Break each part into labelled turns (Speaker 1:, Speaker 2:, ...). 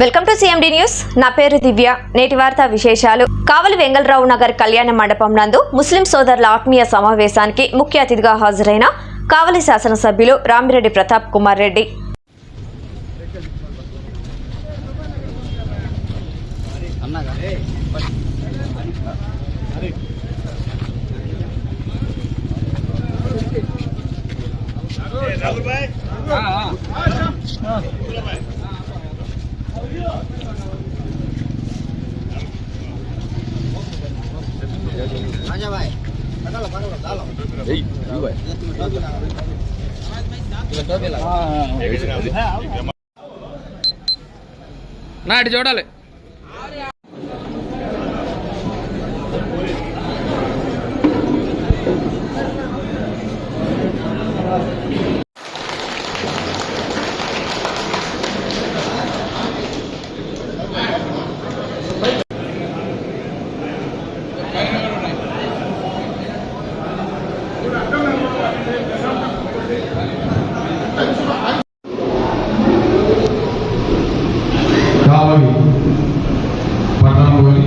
Speaker 1: Welcome to CMD news నా పేరు దివ్య. నేటి వార్తా విశేషాలు. కావలి వెంగళరావు నగర్ కళ్యాణ మండపం నందు ముస్లిం సోదరుల ఆత్మీయ సమావేశానికి ముఖ్య అతిథిగా హాజరైన కావలి శాసనసభ్యులు రామిరెడ్డి ప్రతాప్ కుమార్ రెడ్డి.
Speaker 2: నాటి చూడాలి
Speaker 3: కావలి పట్టణంలోని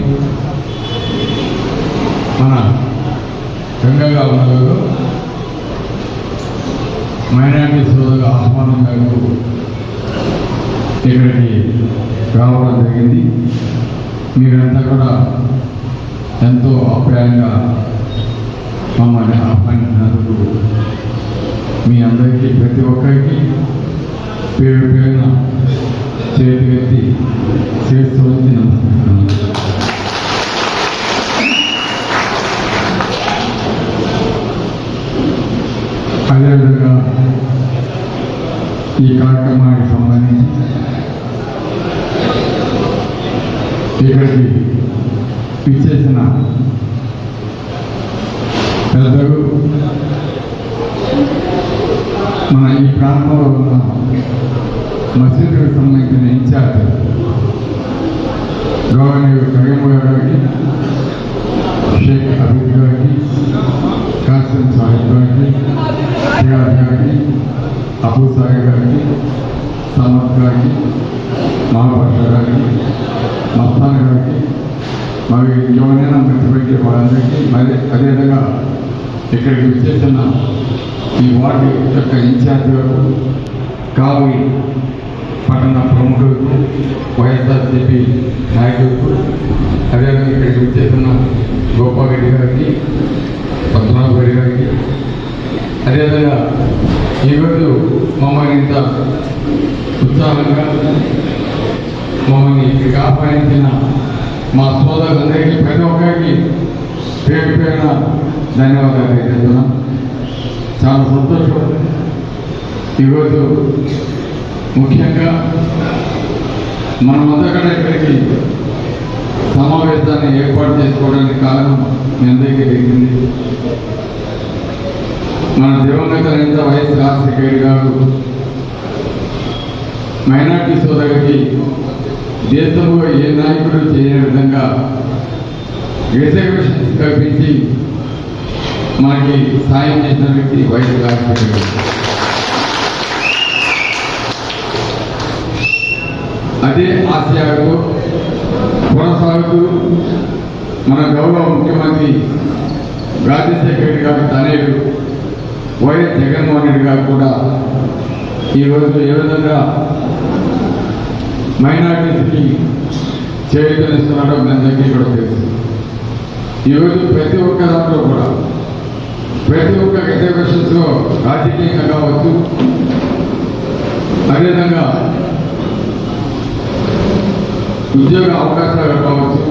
Speaker 3: మన గంగగా నగర్లో మైనార్టీ సోదరుల ఆహ్వానం మేరకు ఇక్కడికి రావడం జరిగింది. మీరంతా కూడా ఎంతో ఆప్యాయంగా మమ్మల్ని ఆహ్వానించినందుకు మీ అందరికీ ప్రతి ఒక్కరికి పేరు పేరున చేతి ఎత్తి చేస్తూ వచ్చి నమస్కారం అదేవిధంగా ఈ కార్యక్రమానికి సంబంధించి ఇక్కడికి ఇచ్చేసిన గవర్నర్ కరీంగౌడ్ గారికి షేక్ అబీద్ గారికి కాసిం సాహిబ్ గారికి సియాజ్ గారికి అబూ సాహిబ్ గారికి సమద్ గారికి మహాభాష గారికి మస్తాన్ గారికి మరి ఎవరైనా మర్చిపెట్టే వారందరికీ మరి అదేవిధంగా ఇక్కడికి వచ్చేసిన ఈ వార్డు యొక్క ఇన్ఛార్జ్ గారు కావి పట్టణ ప్రముఖులకు వైఎస్ఆర్సీపీ నాయకులకు అదేవిధంగా ఇక్కడికి వచ్చేసిన గోపాల్ రెడ్డి గారికి పద్మనాభ రెడ్డి గారికి. అదేవిధంగా ఈరోజు మమ్మల్ని ఇంత ఉత్సాహంగా మమ్మల్ని ఇక్కడికి ఆహ్వానించిన మా సోదరులందరికీ ప్రతి ఒక్కరికి పేరు పేరున ధన్యవాదాలు తెలియజేస్తున్నాం. చాలా సంతోషం. ఈరోజు ముఖ్యంగా మనమంతా కూడా ఇక్కడికి సమావేశాన్ని ఏర్పాటు చేసుకోవడానికి కారణం మీ అందరికీ మన దివంగత నేత వైఎస్ రాజశేఖర్ గారు మైనార్టీ సోదరికి దేశంలో ఏ నాయకుడు చేయని విధంగా రిజర్వేషన్స్ కల్పించి మనకి సాయం చేసిన వ్యక్తి వైఎస్ రాజశేఖర్ అదే ఆశయాలతో కొనసాగుతూ మన గౌరవ ముఖ్యమంత్రి రాజశేఖర రెడ్డి గారి తనయుడు వైఎస్ జగన్మోహన్ రెడ్డి గారు కూడా ఈరోజు ఏ విధంగా మైనార్టీస్కి చేయుతనిస్తున్నాడో మీ అందరికీ కూడా తెలుసు. ఈరోజు ప్రతి ఒక్క దాంట్లో కూడా ప్రతి ఒక్క రిజర్వేషన్స్లో రాజకీయంగా కావచ్చు అదేవిధంగా ఉద్యోగ అవకాశాలు కావచ్చు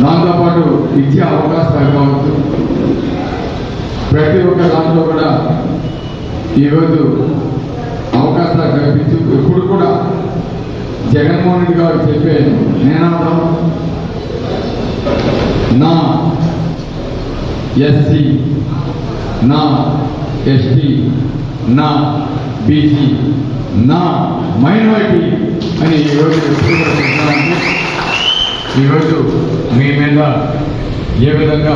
Speaker 3: దాంతోపాటు విద్యా అవకాశాలు కావచ్చు ప్రతి ఒక్క దాంట్లో కూడా ఈరోజు అవకాశాలు కల్పించు ఎప్పుడు కూడా జగన్మోహన్ రెడ్డి గారు చెప్పే నినాదం నా ఎస్సీ నా ఎస్టీ నా బీసీ నా మైనారిటీ అని ఈరోజు ఈరోజు మీ మీద ఏ విధంగా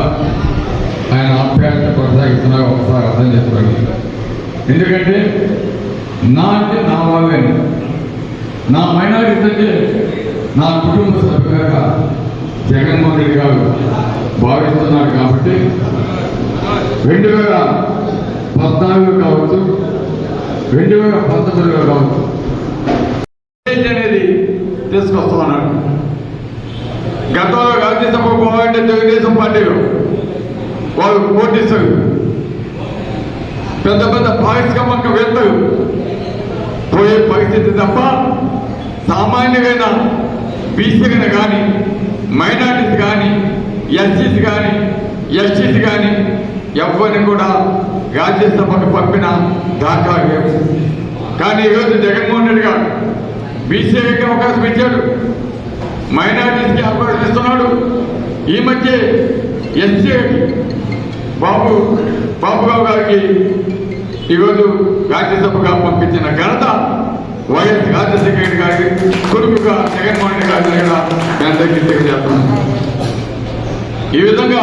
Speaker 3: ఆయన ఆప్యాయత కొనసాగిస్తున్నారో ఒకసారి అర్థం చేసుకోండి. ఎందుకంటే నా అంటే నా వాళ్ళే. నా మైనారిటీ అంటే నా కుటుంబ సభ్యులుగా జగన్మోహన్ రెడ్డి గారు భావిస్తున్నారు కాబట్టి రెండు వేల పద్నాలుగు కావచ్చు రెండు వేల పంతొమ్మిదిలో కావచ్చు అనేది తీసుకొస్తామన్నాడు గతంలో రాజ్యసభ పోవాలంటే తెలుగుదేశం పార్టీలు వాళ్ళు పోటీస్తారు. పెద్ద పెద్ద పారిశ్రామిక వేత్తలు పోయే పరిస్థితి తప్ప సామాన్యమైన బీసీలను కానీ మైనార్టీస్ కానీ ఎస్సీస్ కానీ ఎస్టీస్ కానీ ఎవరిని కూడా రాజ్యసభకు పంపిన దాఖలా లేవు. కానీ ఈరోజు జగన్మోహన్ రెడ్డి గారు బీసీకి అవకాశం ఇచ్చాడు. మైనారిటీస్కి అవకాశం ఇస్తున్నాడు. ఈ మధ్య ఎస్సీ బాబు బాబురావు గారికి ఈరోజు రాజ్యసభగా పంపించిన ఘనత వైఎస్ రాజశేఖర రెడ్డి గారి కొడుకుగా జగన్మోహన్ రెడ్డి గారి దగ్గర నేను దగ్గర తెలియజేస్తున్నాను. ఈ విధంగా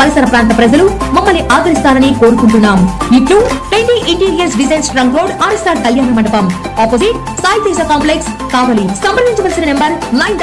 Speaker 4: పరిసర ప్రాంత ప్రజలు మమ్మల్ని ఆదరిస్తారని కోరుకుంటున్నాం. ఇట్లు twenty interiors designs trunk road RSR Kalyana Mandapam. Opposite Sai Teja complex Kavali. సంప్రదించవలసిన నెంబర్ నైన్